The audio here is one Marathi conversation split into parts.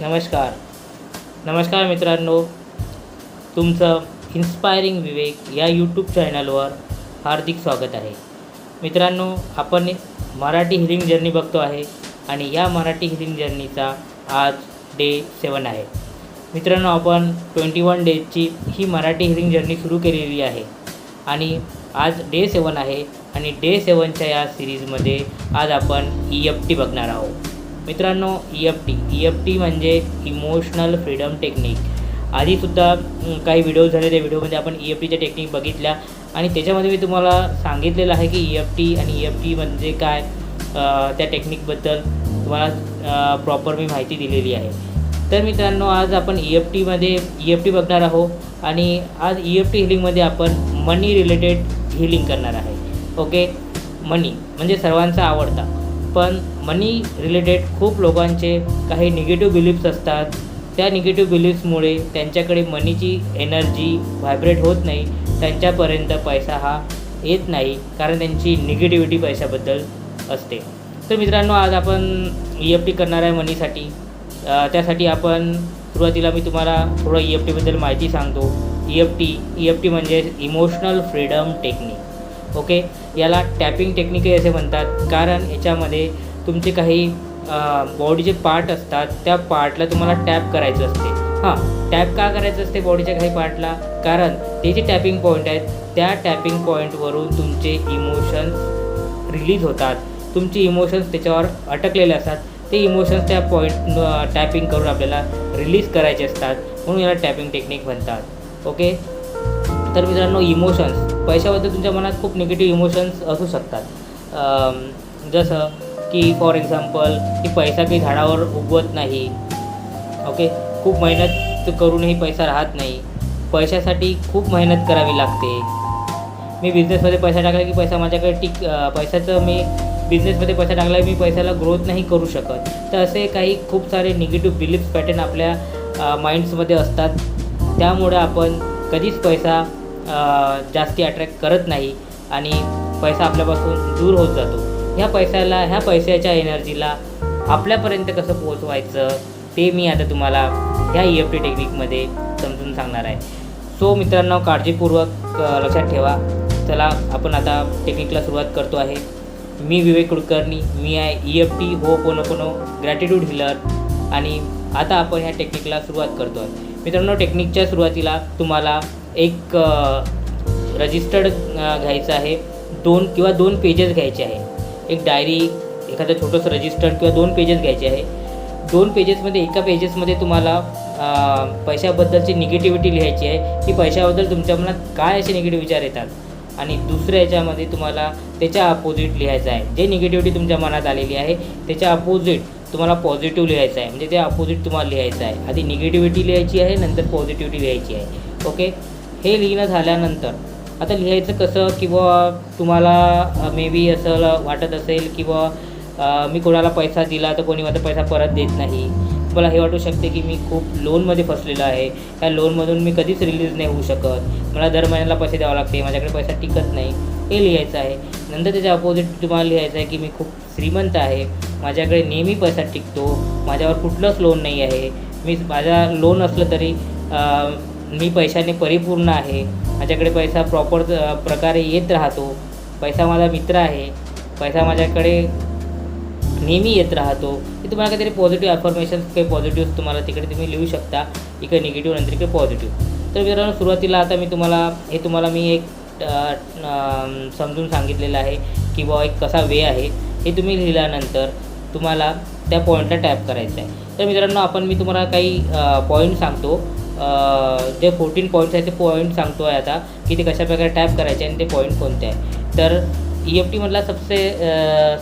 नमस्कार. नमस्कार मित्रांनो. तुमचं इन्स्पायरिंग विवेक या यूट्यूब चॅनलवर हार्दिक स्वागत आहे. मित्रांनो आपण मराठी हिलिंग जर्नी बघतो आहे आणि या मराठी हिलिंग जर्नीचा आज डे सेवन आहे. मित्रांनो आपण ट्वेंटी वन डेजची ही मराठी हिलिंग जर्नी सुरू केलेली आहे आणि आज डे सेवन आहे आणि डे सेवनच्या या सिरीजमध्ये आज आपण ई एफ टी बघणार आहोत. मित्रांनो E F T E F T म्हणजे इमोशनल फ्रीडम टेक्निक आधीसुद्धा काही व्हिडिओ झाले त्या व्हिडिओमध्ये आपण ई एफ टीच्या टेक्निक बघितल्या. आणि त्याच्यामध्ये मी तुम्हाला सांगितलेलं आहे की ई एफ टी आणि ई एफ टी म्हणजे काय त्या टेक्निकबद्दल तुम्हाला प्रॉपर मी माहिती दिलेली आहे. तर मित्रांनो आज आपण ई एफ टीमध्ये ई एफ टी बघणार आहोत. आणि आज ई एफ टी हिलिंगमध्ये आपण मनी रिलेटेड हिलिंग करणार आहे. ओके मनी म्हणजे सर्वांचा आवडता. पण मनी रिलेटेड खूप लोकांचे काही निगेटिव्ह बिलीफ्स असतात. त्या निगेटिव्ह बिलीफ्समुळे त्यांच्याकडे मनीची एनर्जी व्हायब्रेट होत नाही. त्यांच्यापर्यंत पैसा हा येत नाही कारण त्यांची निगेटिव्हिटी पैशाबद्दल असते. तर मित्रांनो आज आपण ई एफ टी करणार आहे मनीसाठी त्यासाठी आपण सुरुवातीला मी तुम्हाला थोडं ई एफ टीबद्दल माहिती सांगतो. E F T E F T म्हणजे इमोशनल फ्रीडम टेक्निक ओके याला टॅपिंग टेक्निकही असे म्हणतात. कारण याच्यामध्ये तुमचे काही बॉडीचे पार्ट असतात त्या पार्टला तुम्हाला टॅप करायचं असते. हां टॅप का करायचं असते बॉडीच्या काही पार्टला कारण ते जे टॅपिंग पॉईंट आहेत त्या टॅपिंग पॉईंटवरून तुमचे इमोशन्स रिलीज होतात. तुमचे इमोशन्स त्याच्यावर अटकलेले असतात. ते इमोशन्स त्या पॉईंट टॅपिंग करून आपल्याला रिलीज करायचे असतात. म्हणून याला टॅपिंग टेक्निक म्हणतात. ओके तर मित्रांनो इमोशन्स पैशाबद्दल तुमच्या मनात खूप निगेटिव्ह इमोशन्स असू शकतात. जसं की फॉर एक्झाम्पल की पैसा काही झाडावर उगवत नाही. ओके खूप मेहनत करूनही पैसा राहत नाही. पैशासाठी खूप मेहनत करावी लागते. मी बिझनेसमध्ये पैसा टाकला की पैसा माझ्याकडे टिक पैशाचं मी बिझनेसमध्ये पैसा टाकला मी पैशाला ग्रोथ नाही करू शकत. तर असे काही खूप सारे निगेटिव्ह बिलीफ पॅटर्न आपल्या माइंड्समध्ये असतात. त्यामुळं आपण कधीच पैसा जास्ती अट्रॅक्ट करत नाही आणि पैसा आपल्यापासून दूर होत जातो. ह्या पैशाला ह्या पैशाच्या एनर्जीला आपल्यापर्यंत कसं पोहोचवायचं ते मी आता तुम्हाला ह्या ई एफ टी टेक्निकमध्ये समजून सांगणार आहे. सो मित्रांनो काळजीपूर्वक लक्षात ठेवा. चला आपण आता टेक्निकला सुरुवात करतो आहे. मी विवेक कुलकर्णी मी आहे ई एफ टी हो पोनो पोनो ग्रॅटिट्यूड हिलर आणि आता आपण ह्या टेक्निकला सुरुवात करतो आहे. मित्रांनो टेक्निकच्या सुरुवातीला तुम्हाला एक रजिस्टर्ड घ्यायचं आहे. दोन किंवा दोन पेजेस घ्यायचे आहे. एक डायरी एखादं छोटंसं रजिस्टर किंवा दोन पेजेस घ्यायचे आहे. दोन पेजेसमध्ये एका पेजेसमध्ये तुम्हाला पैशाबद्दलची निगेटिव्हिटी लिहायची आहे. की पैशाबद्दल तुमच्या मनात काय असे निगेटिव्ह विचार येतात? आणि दुसऱ्या याच्यामध्ये तुम्हाला त्याच्या अपोजिट लिहायचं आहे. जे निगेटिव्हिटी तुमच्या मनात आलेली आहे त्याच्या अपोजिट तुम्हाला पॉझिटिव्ह लिहायचं आहे. म्हणजे ते अपोजिट तुम्हाला लिहायचं आहे. आधी निगेटिव्हिटी लिहायची आहे नंतर पॉझिटिव्हिटी लिहायची आहे. ओके हे लिहिणं झाल्यानंतर आता लिहायचं कसं किंवा तुम्हाला मे बी असं वाटत असेल किंवा मी कोणाला पैसा दिला तर कोणी माझा पैसा परत देत नाही. मला हे वाटू शकते की मी खूप लोनमध्ये फसलेलो आहे. त्या लोनमधून मी कधीच रिलीज नाही होऊ शकत. मला दर महिन्याला पैसे द्यावे लागते माझ्याकडे पैसा टिकत नाही. हे लिहायचं आहे. नंतर त्याच्या अपोजिट तुम्हाला लिहायचं आहे की मी खूप श्रीमंत आहे. माझ्याकडे नेहमी पैसा टिकतो. माझ्यावर कुठलंच लोन नाही आहे. मी माझा लोन असलं तरी मी पैशाने परिपूर्ण आहे. माझ्याकडे पैसा प्रॉपर प्रकारे येत राहतो. पैसा माझा मित्र आहे. पैसा माझ्याकडे नेहमी येत राहतो. हे तुम्हाला काहीतरी पॉझिटिव्ह अफर्मेशन्स काही पॉझिटिव्ह तुम्हाला तिकडे तुम्ही लिहू शकता. इकडे निगेटिव्ह नंतर इकडे पॉझिटिव्ह तर मित्रांनो सुरुवातीला आता मी तुम्हाला हे तुम्हाला मी एक समजून सांगितलेलं आहे की बुवा एक कसा वे आहे. हे तुम्ही लिहिल्यानंतर तुम्हाला त्या पॉईंटला टॅप करायचं आहे तर मित्रांनो आपण मी तुम्हाला काही पॉईंट सांगतो. जे फोर्टीन पॉईंट्स आहेत ते पॉईंट सांगतो आहे आता की ते कशाप्रकारे टॅप करायचे आणि ते पॉईंट कोणते आहे तर ई एफ टीमधला सबसे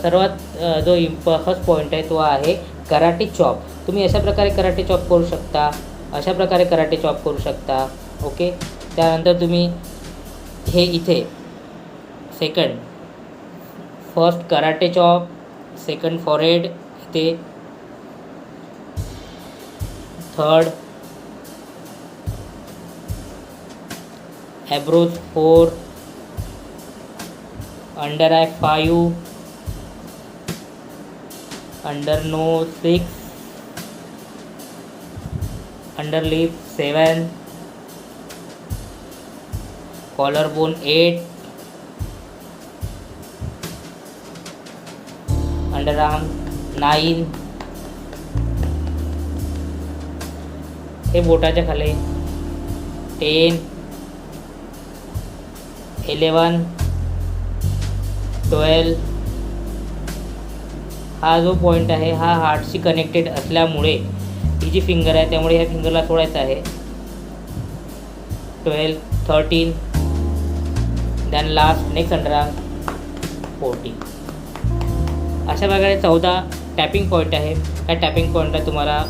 सर्वात जो इम्प फर्स्ट पॉईंट आहे तो आहे कराटे चॉप तुम्ही अशा प्रकारे कराटे चॉप करू शकता अशा प्रकारे कराटे चॉप करू शकता ओके त्यानंतर तुम्ही हे इथे second first karate chop second forehead इथे third eyebrows four under eye five under nose six underlip seven collar bone eight underarm nine हे बोटाच्या खाली टेन इलेवन ट्वेल्व हा जो पॉईंट आहे हा हार्टशी कनेक्टेड असल्यामुळे ही जी फिंगर आहे त्यामुळे ह्या फिंगरला सोडायचं आहे. Twelve thirteen then last next underarm fourteen अशा प्रकारे चौदा टॅपिंग पॉईंट आहे. त्या टॅपिंग पॉईंटला तुम्हाला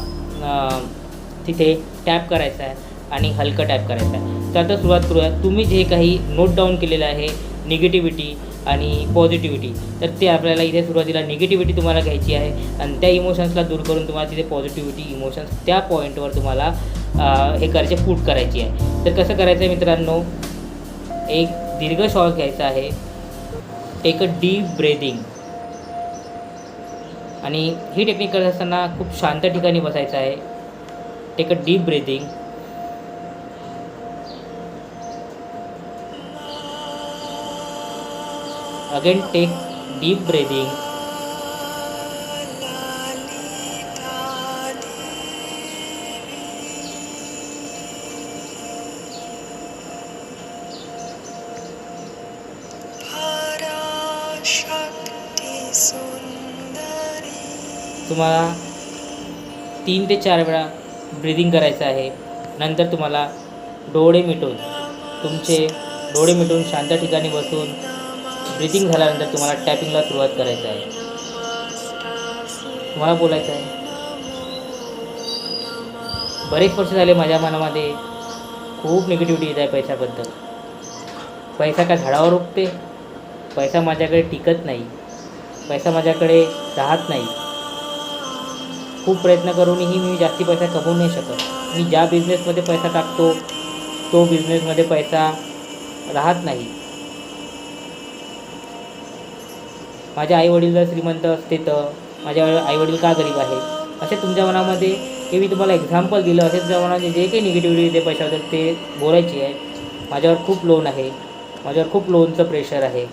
तिथे टॅप करायचं आहे. आणि हलकं टाईप करायचं आहे. तर आता सुरुवात करूया. तुम्ही जे काही नोट डाऊन केलेलं आहे निगेटिव्हिटी आणि पॉझिटिव्हिटी तर ते आपल्याला इथे सुरुवातीला निगेटिव्हिटी तुम्हाला घ्यायची आहे आणि त्या इमोशन्सला दूर करून तुम्हाला तिथे पॉझिटिव्हिटी इमोशन्स त्या पॉईंटवर तुम्हाला हे करायचे फूट करायची आहे. तर कसं करायचं आहे मित्रांनो? एक दीर्घ श्वास घ्यायचा आहे. टेक अ डीप ब्रेदिंग आणि ही टेक्निक करत असताना खूप शांत ठिकाणी बसायचं आहे. Take a deep breathing again take deep breathing. तुम्हाला तीन ते चार वेळा ब्रिदिंग करायचं आहे. नंतर तुम्हाला डोळे मिटून तुमचे डोळे मिटून शांत ठिकाणी बसून ब्रिथिंग झाल्यानंतर तुम्हाला टॅपिंगला सुरुवात करायचं आहे. तुम्हाला बोलायचं आहे. बरेच वर्ष झाले माझ्या मनामध्ये खूप निगेटिव्हिटी येत आहे पैशाबद्दल. पैसा काय झाडावर उगते? पैसा माझ्याकडे टिकत नाही. पैसा माझ्याकडे राहत नाही. खूप प्रयत्न करूनही मी जास्ती पैसा कमवू नाही शकत. मी ज्या बिझनेसमध्ये पैसा टाकतो तो बिझनेसमध्ये पैसा राहत नाही. माझे आईवडील जर श्रीमंत असते तर माझे आईवडील का गरीब आहे असे तुमच्या मनामध्ये हे मी तुम्हाला एक्झाम्पल दिलं असे तुमच्या मनामध्ये जे काही निगेटिव्हिटी येते पैशाबद्दल ते बोलायची आहे. माझ्यावर खूप लोन आहे. माझ्यावर खूप लोनचं प्रेशर आहे.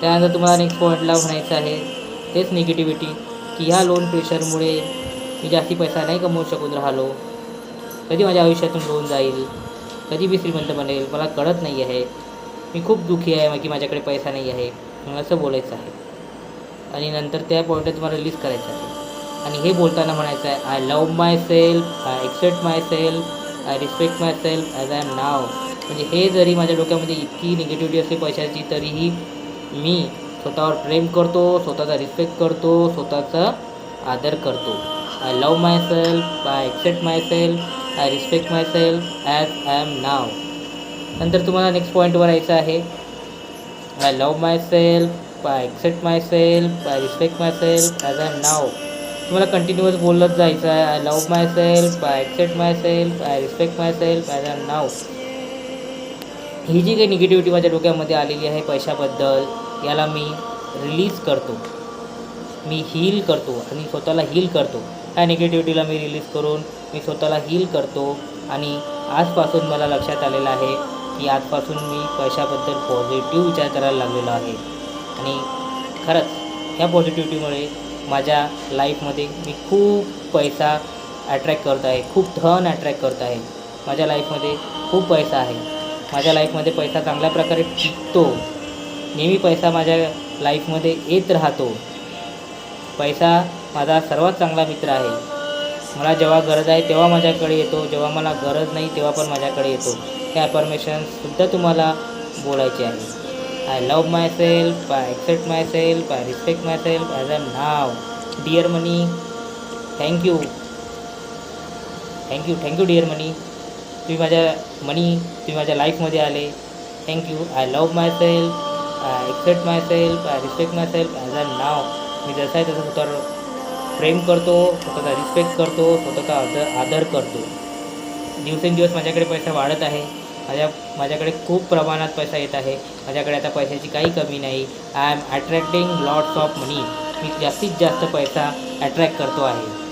त्यानंतर तुम्हाला नेक्स्ट पॉईंटला म्हणायचं आहे तेच निगेटिव्हिटी की ह्या लोन प्रेशरमुळे मी जास्ती पैसा नाही कमवू शकून राहिलो. कधी माझ्या आयुष्यातून लोन जाईल? कधी मी श्रीमंत बनेल मला कळत नाही आहे मी खूप दुःखी आहे की माझ्याकडे पैसा नाही आहे मला असं बोलायचं आहे. आणि नंतर त्या पॉईंटला तुम्हाला रिलीज करायचं आहे. आणि हे बोलताना म्हणायचं आहे I love myself I accept myself I respect myself as I नाव म्हणजे हे जरी माझ्या डोक्यामध्ये इतकी निगेटिव्हिटी असते पैशाची तरीही मी स्वतःवर प्रेम करतो स्वतःचा रिस्पेक्ट करतो स्वतःचा आदर करतो. I love myself I accept myself I respect myself as I am नाव नंतर तुम्हाला नेक्स्ट पॉईंटवर यायचं आहे. I love myself I accept myself I respect myself as I am नाव तुम्हाला कंटिन्युअस बोलत जायचं आहे. I love myself I accept myself I respect myself as I am नाव ही जी काही निगेटिव्हिटी माझ्या डोक्यामध्ये आलेली आहे पैशाबद्दल याला मी रिलीज करतो. मी हील करतो आणि स्वतःला हील करतो. ह्या निगेटिव्हिटीला मी रिलीज करून मी स्वतःला हील करतो. आणि आजपासून मला लक्षात आलेलं आहे की आजपासून मी पैशाबद्दल पॉझिटिव्ह विचार करायला लागलेलो आहे. आणि खरंच ह्या पॉझिटिव्हिटीमुळे माझ्या लाईफमध्ये मी खूप पैसा अट्रॅक्ट करत आहे. खूप धन अट्रॅक्ट करत आहे. माझ्या लाईफमध्ये खूप पैसा आहे. माझ्या लाईफमध्ये पैसा चांगल्या प्रकारे टिकतो. नेहमी पैसा माझ्या लाईफमध्ये येत राहतो. पैसा माझा सर्वात चांगला मित्र आहे. मला जेव्हा गरज आहे तेव्हा माझ्याकडे येतो. जेव्हा मला गरज नाही तेव्हा पण माझ्याकडे येतो. हे ॲफर्मेशनसुद्धा तुम्हाला बोलायचे आहे. I love myself I accept myself I respect myself as am now dear money thank you thank you thank you dear money तुम्ही माझ्या मनी तुम्ही माझ्या लाईफमध्ये आले. Thank you I love myself I accept myself I respect myself as a नाव मी जसं आहे तसं स्वतःवर प्रेम करतो स्वतःचा रिस्पेक्ट करतो स्वतःचा आदर आदर करतो. दिवसेंदिवस माझ्याकडे पैसा वाढत आहे. माझ्या माझ्याकडे खूप प्रमाणात पैसा येत आहे. माझ्याकडे आता पैशाची काही कमी नाही. I am attracting lots of money मी जास्तीत जास्त पैसा अट्रॅक्ट करतो आहे.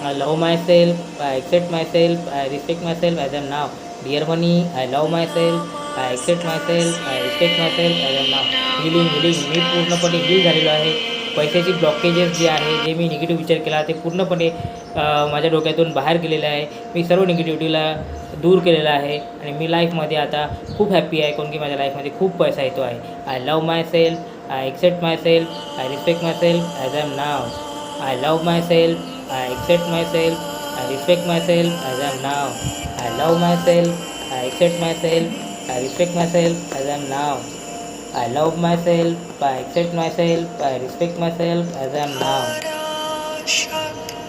I love myself I respect myself as as now dear money I love myself I I myself I respect myself as am नाव हिलिंग हिलिंग मी पूर्णपणे हिल झालेलो आहे. पैशाची ब्लॉकेजेस जे आहे जे मी निगेटिव्ह विचार केला ते पूर्णपणे माझ्या डोक्यातून बाहेर गेलेलं आहे मी सर्व निगेटिव्हिटीला दूर केलेलं आहे आणि मी लाईफमध्ये आता खूप हॅप्पी आहे कारण की माझ्या लाईफमध्ये खूप पैसा येतो आहे I love myself I accept myself I respect myself as I am I love लव माय सेल्फ I accept myself, I respect myself as I am now. I love myself, I accept myself, I respect myself as I am now. I love myself, I accept myself, I respect myself as I am now.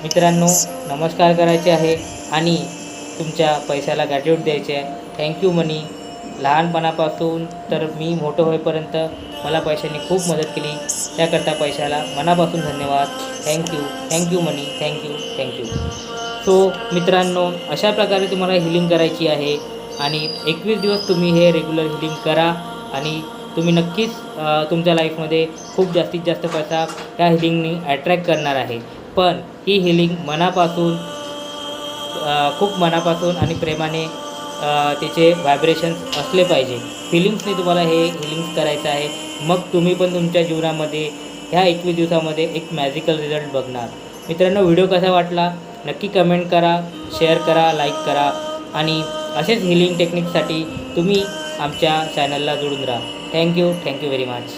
मित्रांनो नमस्कार करायचे आहे आणि तुमच्या पैशाला ग्रॅट्यूट द्यायचे आहे. थँक्यू मनी लहानपणापासून तर मी मोठं होईपर्यंत मला पैशाने खूप मदत केली. त्याकरता पैशाला मनापासून धन्यवाद. Thank you thank you money thank you thank you so मित्रांनो अशा प्रकारे तुम्हाला हिलिंग करायची आहे आणि एकवीस दिवस तुम्ही हे रेग्युलर हिलिंग करा आणि तुम्ही नक्कीच तुमच्या लाईफमध्ये खूप जास्तीत जास्त पैसा त्या हिलिंगनी अट्रॅक्ट करणार आहे. पण ही हिलिंग मनापासून खूप मनापासून आणि प्रेमाने त्याचे व्हायब्रेशन्स असले पाहिजे. फिलिंग्सने तुम्हाला हे हिलिंग्स करायचं आहे. मग तुम्ही पण तुमच्या जीवनामध्ये ह्या एकवीस दिवसामध्ये एक मॅजिकल रिझल्ट बघणार. मित्रांनो व्हिडिओ कसा वाटला? नक्की कमेंट करा शेअर करा लाईक करा. आणि असेच हिलिंग टेक्निकसाठी तुम्ही आमच्या चॅनलला जोडून राहा. Thank you thank you very much